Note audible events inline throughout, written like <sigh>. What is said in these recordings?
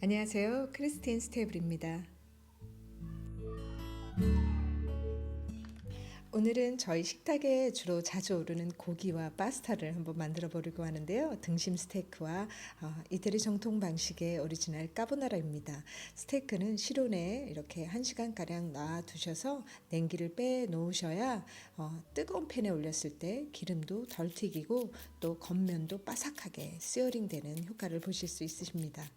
안녕하세요. 크리스틴 스테블입니다. 오늘은 저희 식탁에 주로 자주 오르는 고기와 파스타를 한번 만들어 보려고 하는데요. 등심 스테이크와 어, 이태리 정통 방식의 오리지널 까보나라입니다. 스테이크는 실온에 이렇게 1시간가량 놔두셔서 냉기를 빼 놓으셔야 어, 뜨거운 팬에 올렸을 때 기름도 덜 튀기고 또 겉면도 바삭하게 스어링 되는 효과를 보실 수 있으십니다.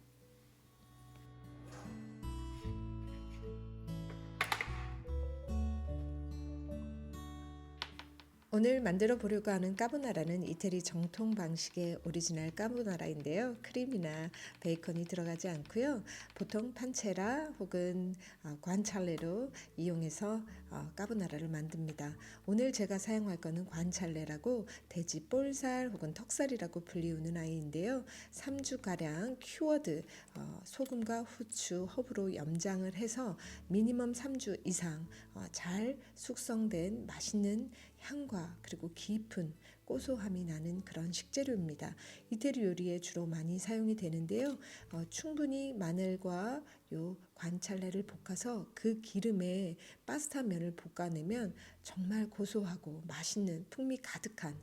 오늘 만들어 보려고 하는 까보나라는 이태리 정통 방식의 오리지널 까보나라인데요. 크림이나 베이컨이 들어가지 않고요. 보통 판체라 혹은 어, 관찰레로 이용해서 어, 까보나라를 만듭니다. 오늘 제가 사용할 거는 관찰레라고 돼지 볼살 혹은 턱살이라고 불리우는 아이인데요. 3주가량 큐어드 어, 소금과 후추, 허브로 염장을 해서 미니멈 3주 이상 잘 숙성된 맛있는 향과 그리고 깊은 고소함이 나는 그런 식재료입니다. 이태리 요리에 주로 많이 사용이 되는데요. 어, 충분히 마늘과 요 관찰레를 볶아서 그 기름에 파스타 면을 볶아내면 정말 고소하고 맛있는 풍미 가득한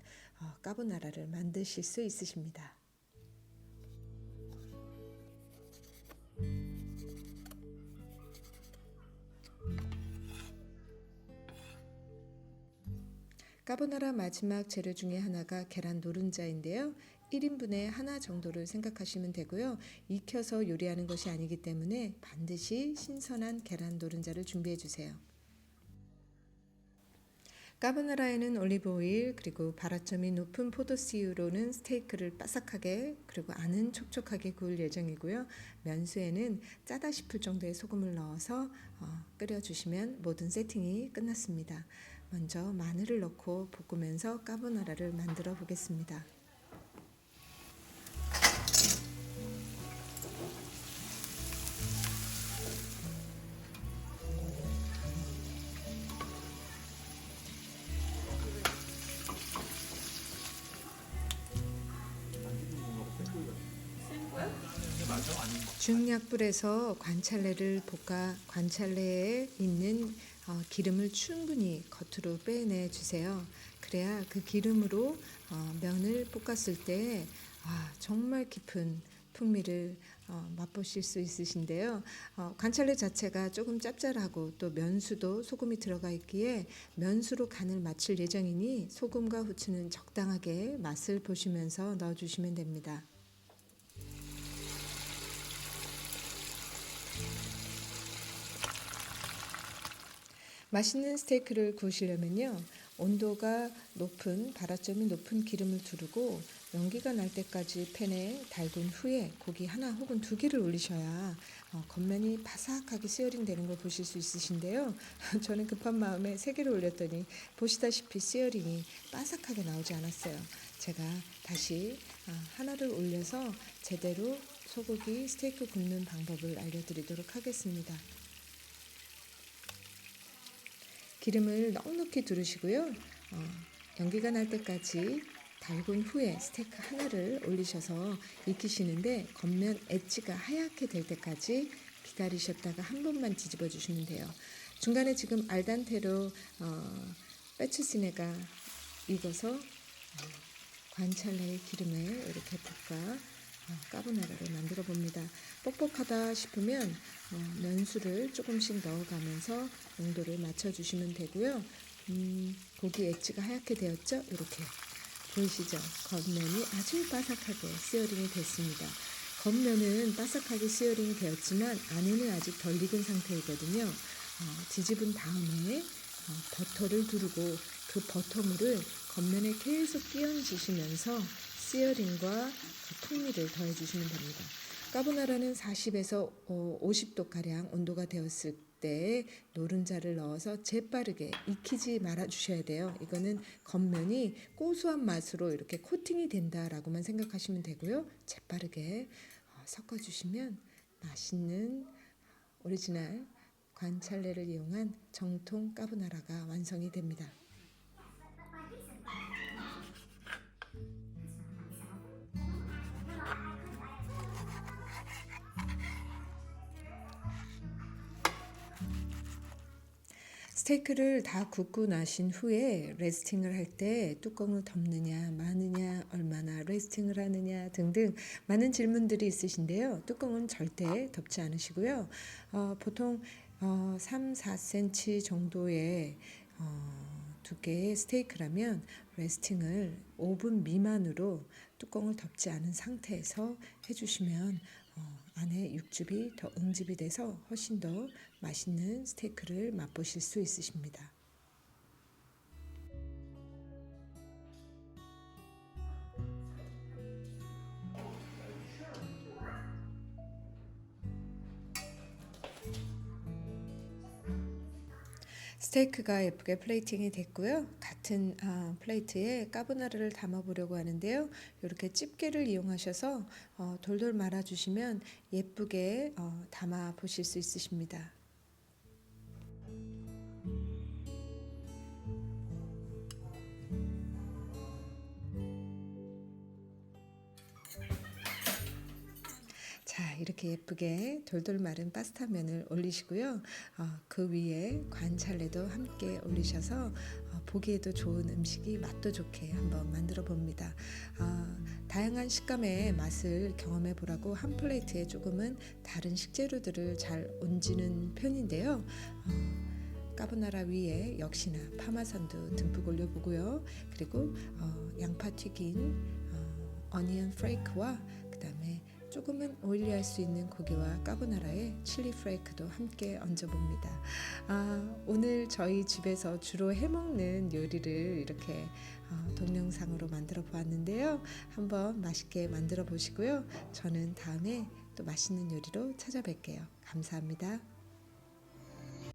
어, 까보나라를 만드실 수 있으십니다. 까보나라 마지막 재료 중에 하나가 계란 노른자인데요. 1인분에 하나 정도를 생각하시면 되고요. 익혀서 요리하는 것이 아니기 때문에 반드시 신선한 계란 노른자를 준비해 주세요. 까보나라에는 올리브 오일 그리고 발화점이 높은 포도씨유로는 스테이크를 바삭하게 그리고 안은 촉촉하게 구울 예정이고요. 면수에는 짜다 싶을 정도의 소금을 넣어서 어, 끓여주시면 모든 세팅이 끝났습니다. 먼저 마늘을 넣고 볶으면서 까보나라를 만들어 보겠습니다. 중약불에서 관찰레를 볶아 관찰레에 있는 어, 기름을 충분히 겉으로 빼내 주세요. 그래야 그 기름으로 어, 면을 볶았을 때 아, 정말 깊은 풍미를 어, 맛보실 수 있으신데요. 어, 관찰레 자체가 조금 짭짤하고 또 면수도 소금이 들어가 있기에 면수로 간을 맞출 예정이니 소금과 후추는 적당하게 맛을 보시면서 넣어주시면 됩니다. 맛있는 스테이크를 구우시려면요. 온도가 높은 발화점이 높은 기름을 두르고 연기가 날 때까지 팬에 달군 후에 고기 하나 혹은 두 개를 올리셔야 어, 겉면이 바삭하게 시어링 되는 걸 보실 수 있으신데요. <laughs> 저는 급한 마음에 세 개를 올렸더니 보시다시피 시어링이 바삭하게 나오지 않았어요. 제가 다시 어, 하나를 올려서 제대로 소고기 스테이크 굽는 방법을 알려드리도록 하겠습니다. 기름을 넉넉히 두르시고요. 어, 연기가 날 때까지 달군 후에 스테이크 하나를 올리셔서 익히시는데 겉면 엣지가 하얗게 될 때까지 기다리셨다가 한 번만 뒤집어 주시면 돼요. 중간에 지금 알단테로 어, 빼추시네가 익어서 어, 관찰레의 기름에 이렇게 볶아 어, 까보나라를 만들어 봅니다. 뻑뻑하다 싶으면 어, 면수를 조금씩 넣어가면서 농도를 맞춰주시면 되고요. 음, 고기 엣지가 하얗게 되었죠? 이렇게 보이시죠? 겉면이 아주 바삭하게 시어링이 됐습니다. 겉면은 바삭하게 시어링이 되었지만 안에는 아직 덜 익은 상태이거든요. 어, 뒤집은 다음에 어, 버터를 두르고 그 버터물을 겉면에 계속 끼얹으시면서 시어링과 그 풍미를 더해주시면 됩니다. 까보나라는 40에서 50도 가량 온도가 되었을 때 노른자를 넣어서 재빠르게 익히지 말아 주셔야 돼요. 이거는 겉면이 고소한 맛으로 이렇게 코팅이 된다라고만 생각하시면 되고요. 재빠르게 어, 섞어 주시면 맛있는 오리지널 관찰레를 이용한 정통 까보나라가 완성이 됩니다. 스테이크를 다 굽고 나신 후에 레스팅을 할 때 뚜껑을 덮느냐 마느냐 얼마나 레스팅을 하느냐 등등 많은 질문들이 있으신데요. 뚜껑은 절대 덮지 않으시고요. 어, 보통 어, 3, 4cm 정도의 어, 두께의 스테이크라면 레스팅을 5분 미만으로 뚜껑을 덮지 않은 상태에서 해주시면 어, 안에 육즙이 더 응집이 돼서 훨씬 더 맛있는 스테이크를 맛보실 수 있으십니다. 스테이크가 예쁘게 플레이팅이 됐고요. 같은 아, 플레이트에 까보나라를 담아보려고 하는데요. 이렇게 집게를 이용하셔서 어, 돌돌 말아주시면 예쁘게 어, 담아 보실 수 있으십니다. 이렇게 예쁘게 돌돌 마른 파스타 면을 올리시고요. 어, 그 위에 관찰레도 함께 올리셔서 어, 보기에도 좋은 음식이 맛도 좋게 한번 만들어 봅니다. 어, 다양한 식감의 맛을 경험해 보라고 한 플레이트에 조금은 다른 식재료들을 잘 얹는 편인데요. 어, 까보나라 위에 역시나 파마산도 듬뿍 올려보고요. 그리고 어, 양파 튀긴 어, 어니언 프레이크와 그 다음에 조금은 오일리할 수 있는 고기와 까보나라에 칠리 프레이크도 함께 얹어봅니다. 아, 오늘 저희 집에서 주로 해먹는 요리를 이렇게 어, 동영상으로 만들어 보았는데요. 한번 맛있게 만들어 보시고요. 저는 다음에 또 맛있는 요리로 찾아뵐게요. 감사합니다.